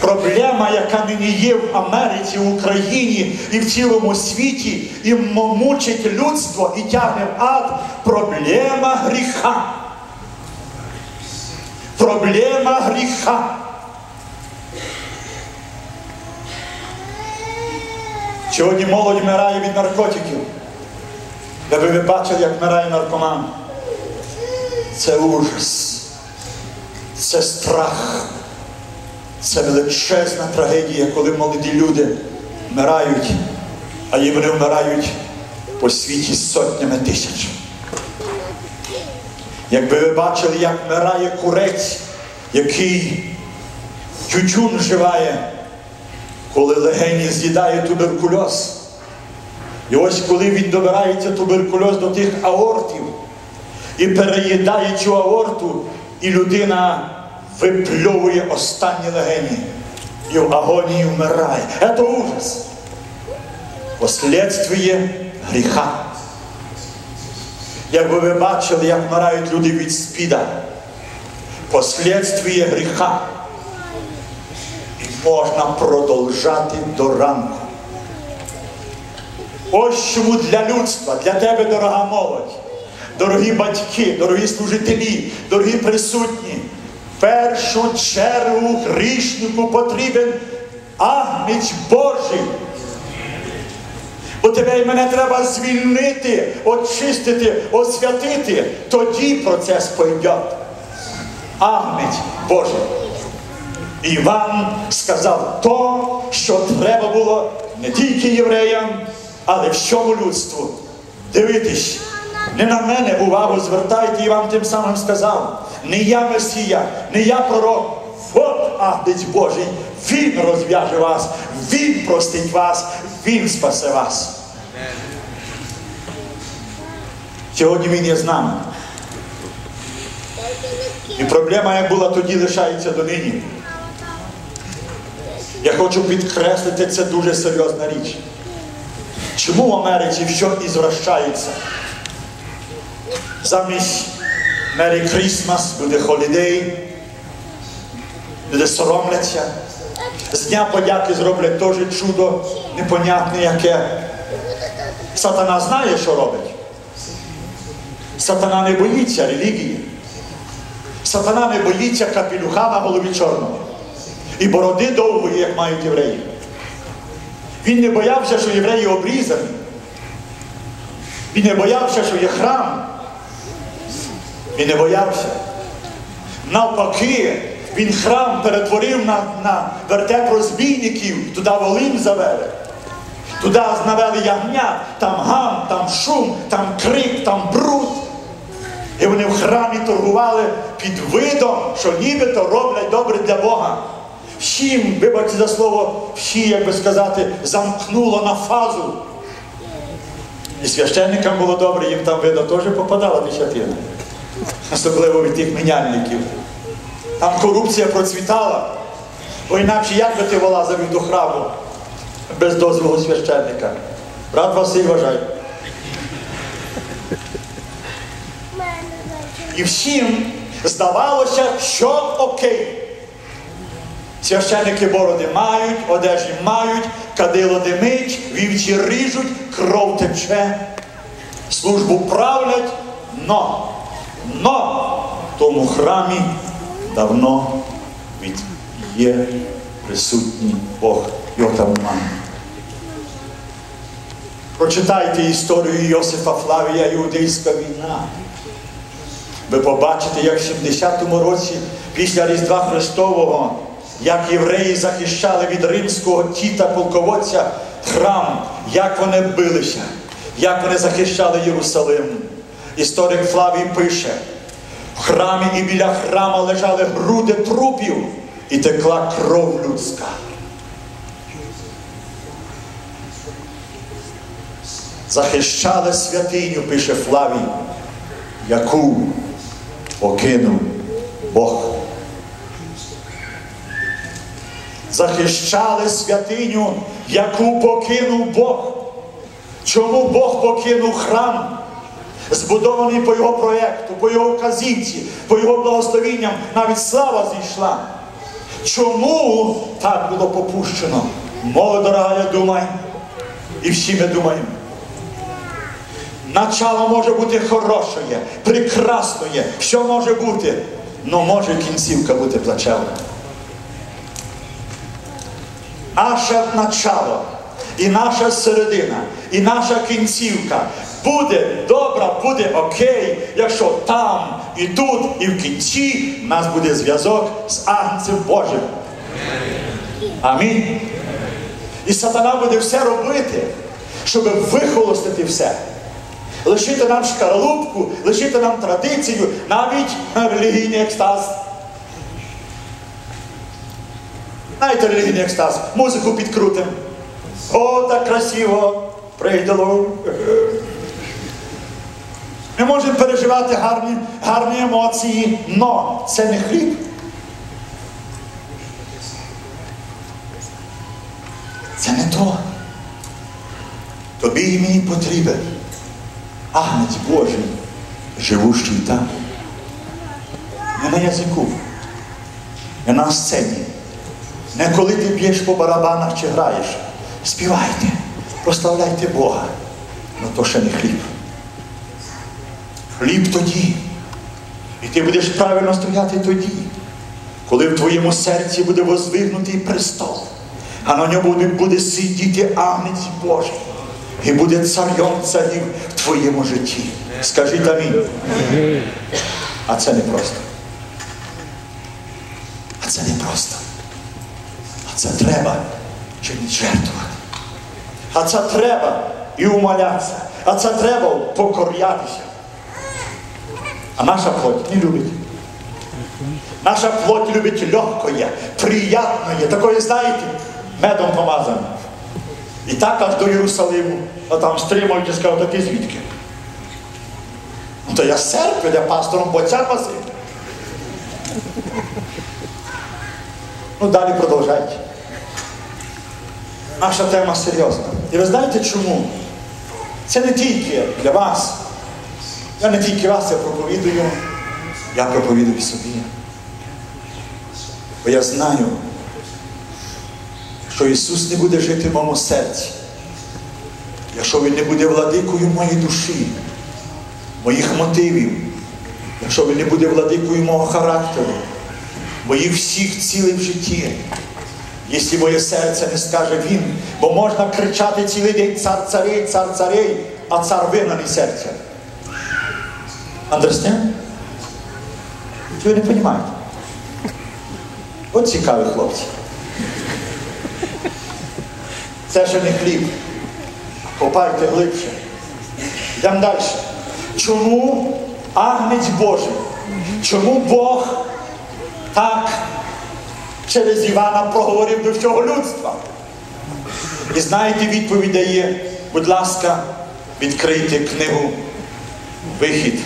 Проблема, яка нині є в Америці, в Україні і в цілому світі, і мучить людство і тягне в ад, проблема гріха. Проблема гріха. Сьогодні молодь вмирає від наркотиків. Де ви бачили, як вмирає наркоман? Це ужас, це страх, це величезна трагедія, коли молоді люди вмирають, а і вони вмирають по світі сотнями тисяч. Якби ви бачили, як вмирає курець, який тютюн вживає, коли легені з'їдає туберкульоз. І ось коли він добирається туберкульоз до тих аортів і переїдає цю аорту, і людина випльовує останні легені і в агонії вмирає. Це ужас. Послідствіє гріха. Якби ви бачили, як вмирають люди від спіда, послідствіє гріха. І можна продовжати до ранку. Ось чому для людства, для тебе, дорога молодь, дорогі батьки, дорогі служителі, дорогі присутні, першу чергу грішнику потрібен агнець Божий. Бо тебе і мене треба звільнити, очистити, освятити. Тоді процес пойде. Агнець Божий. Іван сказав то, що треба було не тільки євреям, але всьому людству. Дивитись, не на мене увагу звертайте і вам тим самим сказав. Не я Месія, не я пророк. От Агнець Божий, Він розв'яже вас, Він простить вас, Він спасе вас. Сьогодні Він є з нами. І проблема, як була тоді, лишається донині. Я хочу підкреслити, це дуже серйозна річ. Чому в Америці все ізвращається? Замість Merry Christmas буде холідей, люди соромляться. З Дня подяки зроблять теж чудо непонятне яке. Сатана знає, що робить. Сатана не боїться релігії. Сатана не боїться капелюха на голові чорного. І бороди довгої, як мають євреї. Він не боявся, що євреї обрізані. Він не боявся, що є храм. Він не боявся. Навпаки, він храм перетворив на на вертеп розбійників, туди волим завели. Туди навели ягнят, там гам, там шум, там крик, там бруд. І вони в храмі торгували під видом, що нібито роблять добре для Бога. Всім, вибачте за слово, всі, як би сказати, замкнуло на фазу. І священникам було добре, їм там видно теж попадала десятина. Особливо від тих міняльників. Там корупція процвітала. Бо інакше як би ти вилазив до храму без дозволу священника? Брат Василь вважай. І всім здавалося, що окей. Священники бороди мають, одежі мають, кадило димить, вівці ріжуть, кров тече, службу правлять, но, но в тому храмі давно від є присутній Бог, його там немає. Прочитайте історію Йосифа Флавія Іудейська війна. Ви побачите, як в 70-му році після Різдва Христового, як євреї захищали від римського тіта полководця храм, як вони билися, як вони захищали Єрусалим. Історик Флавій пише, в храмі і біля храма лежали груди трупів і текла кров людська. Захищали святиню, пише Флавій, яку покинув Бог. Захищали святиню, яку покинув Бог. Чому Бог покинув храм, збудований по його проєкту, по його вказівці, по його благословінням, навіть слава зійшла. Чому так було попущено? Мова дорога, думай. І всі ми думаємо. Начало може бути хороше, прекрасне, все може бути, але може кінцівка бути плачевна. Наше начало, і наша середина, і наша кінцівка буде добра, буде окей, якщо там, і тут, і в кінці в нас буде зв'язок з Агнцем Божим. Амінь. І сатана буде все робити, щоб вихолостити все. Лишити нам шкаралупку, лишити нам традицію, навіть релігійний екстаз. Знаєте, релігійний екстаз, музику підкрутим. О, так красиво! Прийдало. Ми можемо переживати гарні, гарні емоції, но це не хліб. Це не то. Тобі і мені потрібен агнець Божий, живущий там. Не на язику, не на сцені. Не коли ти б'єш по барабанах чи граєш. Співайте, прославляйте Бога. Ну то ще не хліб. Хліб тоді. І ти будеш правильно стояти тоді, коли в твоєму серці буде воздвигнутий престол, а на ньому буде, сидіти агнець Божий. І буде царем царів в твоєму житті. Скажіть амінь. А це не просто. А це не просто. А це треба чинити жертвувати. А це треба і умолятися. А це треба покорятися. А наша плоть не любить. Наша плоть любить легкое, приятное, такое, знаєте, медом помазане. І так аж до Єрусалиму, а там стримують і сказав, ти звідки? Ну то я церкви, я пастором Боця Василь. Ну далі продовжайте. Наша тема серйозна. І ви знаєте чому? Це не тільки для вас. Я не тільки вас я проповідую, я проповідую собі. Бо я знаю, що Ісус не буде жити в моєму серці, якщо Він не буде владикою моєї душі, моїх мотивів, якщо Він не буде владикою мого характеру, моїх всіх цілей в житті. Якщо моє серце не скаже Він, бо можна кричати цілий день цар царей, цар царей, а цар вигнаний серця. Understand? Чи ви не розумієте? От цікаві хлопці. Це ще не хліб. Копайте глибше. Йдемо далі. Чому агнець Божий? Чому Бог так через Івана проговорив до всього людства? І знаєте, відповідь дає, будь ласка, відкрийте книгу Вихід.